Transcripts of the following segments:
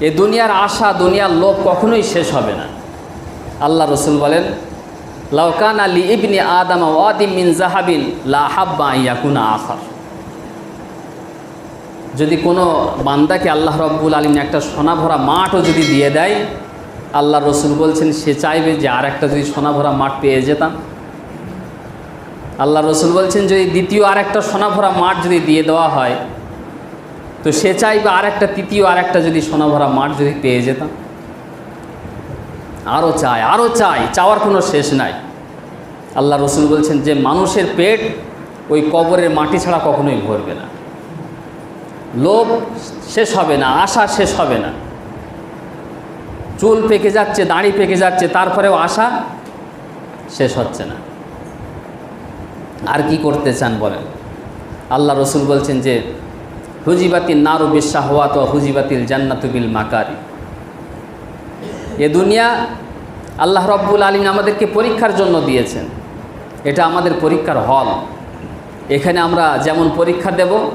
এ দুনিয়ার আশা, দুনিয়ার লোভ কখনোই শেষ হবে না। আল্লাহ রসুল বলেন লাউকান আলী ইবনি আদাম ওয়াদিম মিন জাহাবিন লা হাব্বা ইয়াকুনা আখার। যদি কোনো বান্দাকে আল্লাহ রব্বুল আলমিন একটা সোনা ভরা মাঠও যদি দিয়ে দেয়, আল্লাহ রসুল বলছেন, সে চাইবে যে আর একটা যদি সোনা ভরা মাঠ পেয়ে যেতাম। আল্লাহ রসুল বলছেন, যদি দ্বিতীয় আর একটা সোনা ভরা মাঠ যদি দিয়ে দেওয়া হয় তো সে চাইবে আর একটা তৃতীয় আর একটা যদি সোনা ভরা মাঠ যদি পেয়ে যেতাম। আরও চাই আরও চাই, চাওয়ার কোনো শেষ নাই। আল্লাহ রসুল বলছেন, যে মানুষের পেট ওই কবরের মাটি ছাড়া কখনোই ভরবে না। লোভ শেষ হবে না, আশা শেষ হবে না। চুল পেকে যাচ্ছে, দাড়ি পেকে যাচ্ছে, তারপরেও আশা শেষ হচ্ছে না। আর কি করতে চান বলেন? আল্লাহ রসুল বলছেন যে হুজিবাতিল নারু বিশ্বাহওয়াত ও হুজিবাতিল জান্নাতুবিল মাকারি। এ দুনিয়া আল্লাহ রব্বুল আলমিন আমাদেরকে পরীক্ষার জন্য দিয়েছেন। এটা আমাদের পরীক্ষার হল। এখানে আমরা যেমন পরীক্ষা দেব,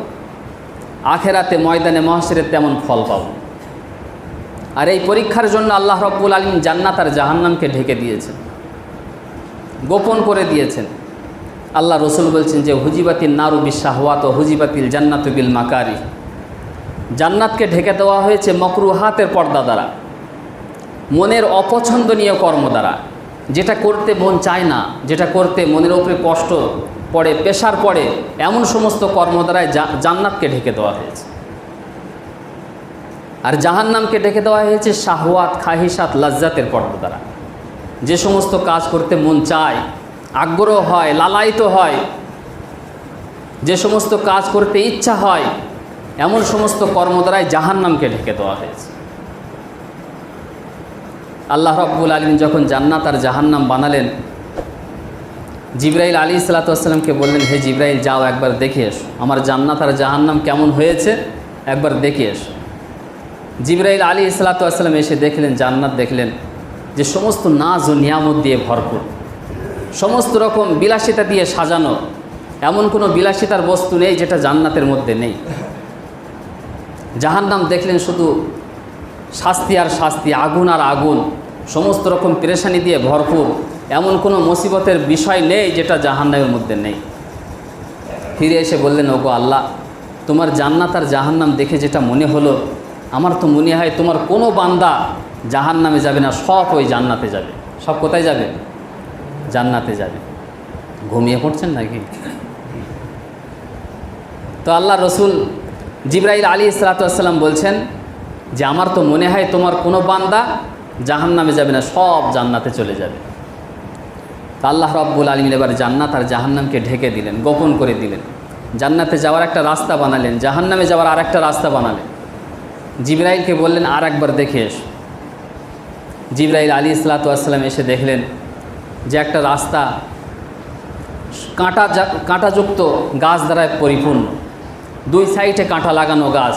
আখেরাতে ময়দানে মহাসিরের তেমন ফল পাব। আর এই পরীক্ষার জন্য আল্লাহ রব্বুল আলমিন জান্নাত আর জাহান্নামকে ঢেকে দিয়েছেন। গোপন করে দিয়েছেন। আল্লাহ রসুল বলছেন যে হুজিবাতিল নারু বিশ্বাহওয়াত ও হুজিবাতিল জান্নাতুবিল মাকারি। জান্নাতকে ঢেকে দেওয়া হয়েছে মকরুহাতের পর্দা দ্বারা। মনের অপছন্দনীয় কর্ম দ্বারা। যেটা করতে মন চায় না, যেটা করতে মনের উপরে কষ্ট পড়ে, পেশার পড়ে, এমন সমস্ত কর্ম দ্বারায় জান্নাতকে ঢেকে দেওয়া হয়েছে। আর জাহান্নামকে ঢেকে দেওয়া হয়েছে শাহওয়াত খাহিসাত লাজ্জাতের পর্দা দ্বারা। যে সমস্ত কাজ করতে মন চায় আগ্রহ হয়, লালায়িত হয়। যে সমস্ত কাজ করতে ইচ্ছা হয়, এমন সমস্ত কর্ম দ্বারাই জাহান্নামকে ঢেকে দেওয়া হয়েছে। আল্লাহ রব্বুল আলম যখন জান্নাত আর জাহান্নাম বানালেন, জিব্রাইল আলী সালাতামকে বললেন, হে জিব্রাইল, যাও একবার দেখে এসো। আমার জান্নাত আর জাহান্নাম কেমন হয়েছে? একবার দেখে এসো। জিব্রাইল আলী সালাতাম এসে দেখলেন, জান্নাত দেখলেন যে সমস্ত নাজ ও নিয়ামত দিয়ে ভরপুর। সমস্ত রকম বিলাসিতা দিয়ে সাজানো। এমন কোনো বিলাসিতার বস্তু নেই যেটা জান্নাতের মধ্যে নেই। জাহান্নাম দেখলেন শুধু শাস্তি আর শাস্তি, আগুন আর আগুন, সমস্ত রকম পেরেশানি দিয়ে ভরপুর। এমন কোনো মুসিবতের বিষয় নেই যেটা জাহান্নামের মধ্যে নেই। ফিরে এসে বললেন, ওগো আল্লাহ, তোমার জান্নাত আর জাহান্নাম দেখে যেটা মনে হলো, আমার তো মনে হয় তোমার কোনো বান্দা জাহান্নামে যাবে না, সব ওই জান্নাতে যাবে। সব কোথায় যাবে? জান্নাতে যাবে। ঘুমিয়ে পড়ছেন নাকি? তো আল্লাহ রসুল জিব্রাইল আলী ইসলাতাম বলছেন যে, আমার তো মনে হয় তোমার কোনো বান্দা জাহান নামে যাবে না, সব জান্নাতে চলে যাবে। তো আল্লাহ রব্বুল আলমিন এবার জান্নাত আর জাহান্নামকে ঢেকে দিলেন, গোপন করে দিলেন। জান্নাতে যাওয়ার একটা রাস্তা বানালেন, জাহান্নামে যাওয়ার আর একটা রাস্তা বানালেন। জিব্রাইলকে বললেন, আর একবার দেখে এসো। জিব্রাইল আলী ইসলাতাম এসে দেখলেন যে একটা রাস্তা কাঁটা কাঁটাযুক্ত গাছ দ্বারায় পরিপূর্ণ। দুই সাইডে কাঁটা লাগানো গাছ।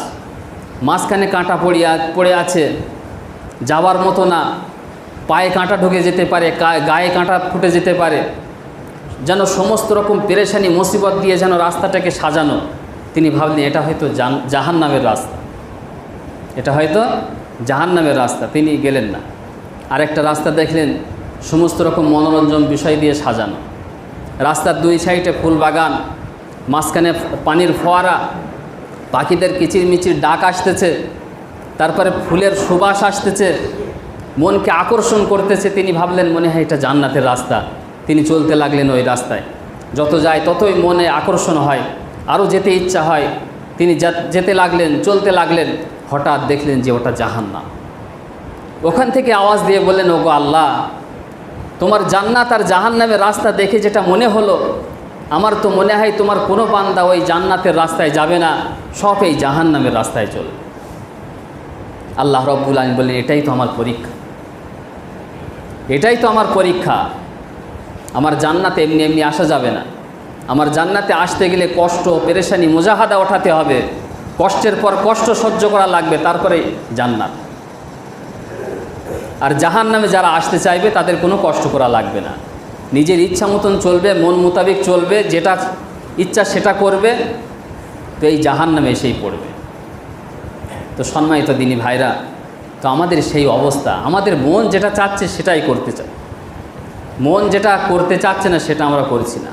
মাঝখানে কাঁটা পড়িয়া পড়ে আছে। যাওয়ার মতো না। পায়ে কাঁটা ঢুকে যেতে পারে গায়ে কাঁটা ফুটে যেতে পারে। যেন সমস্ত রকম পেরেশানি, মুসিবত দিয়ে যেন রাস্তাটাকে সাজানো। তিনি ভাবলেন, এটা হয়তো জাহান নামের রাস্তা। এটা হয়তো জাহান নামের রাস্তা। তিনি গেলেন না। আরেকটা রাস্তা দেখলেন সমস্ত রকম মনোরঞ্জন বিষয় দিয়ে সাজানো। রাস্তার দুই সাইডে ফুল বাগান, মাঝখানে পানির ফোয়ারা, পাখিদের কিচিরমিচির ডাক আসতেছে, তারপরে ফুলের সুবাস আসতেছে, মনকে আকর্ষণ করতেছে। তিনি ভাবলেন, মনে হয় এটা জান্নাতের রাস্তা। তিনি চলতে লাগলেন ওই রাস্তায়। যত যায় ততই মনে আকর্ষণ হয়, আরও যেতে ইচ্ছা হয়। তিনি যেতে লাগলেন, চলতে লাগলেন, হঠাৎ দেখলেন যে ওটা জাহান্না ওখান থেকে আওয়াজ দিয়ে বললেন, ওগো আল্লাহ তোমার জান্নাত আর জাহান্নামের রাস্তা দেখে যেটা মনে হলো, আমার তো মনে হয় তোমার কোনো বান্দা ওই জান্নাতের রাস্তায় যাবে না, সব এই জাহান্নামের রাস্তায় চলবে। আল্লাহ রব্বুল আলম বললেন, এটাই তো আমার পরীক্ষা। এটাই তো আমার পরীক্ষা। আমার জান্নাতে এমনি এমনি আসা যাবে না। আমার জান্নাতে আসতে গেলে কষ্ট, পেরেশানি, মোজাহাদা ওঠাতে হবে। কষ্টের পর কষ্ট সহ্য করা লাগবে, তারপরে জান্নাত। আর জাহান নামে যারা আসতে চাইবে, তাদের কোনো কষ্ট করা লাগবে না। নিজের ইচ্ছা মতন চলবে, মন মোতাবেক চলবে, যেটা ইচ্ছা সেটা করবে, তো এই জাহান নামে এসেই পড়বে। তো সম্মানিত দিনী ভাইরা, তো আমাদের সেই অবস্থা। আমাদের মন যেটা চাচ্ছে সেটাই করতে চাই মন যেটা করতে চাচ্ছে না, সেটা আমরা করছি না।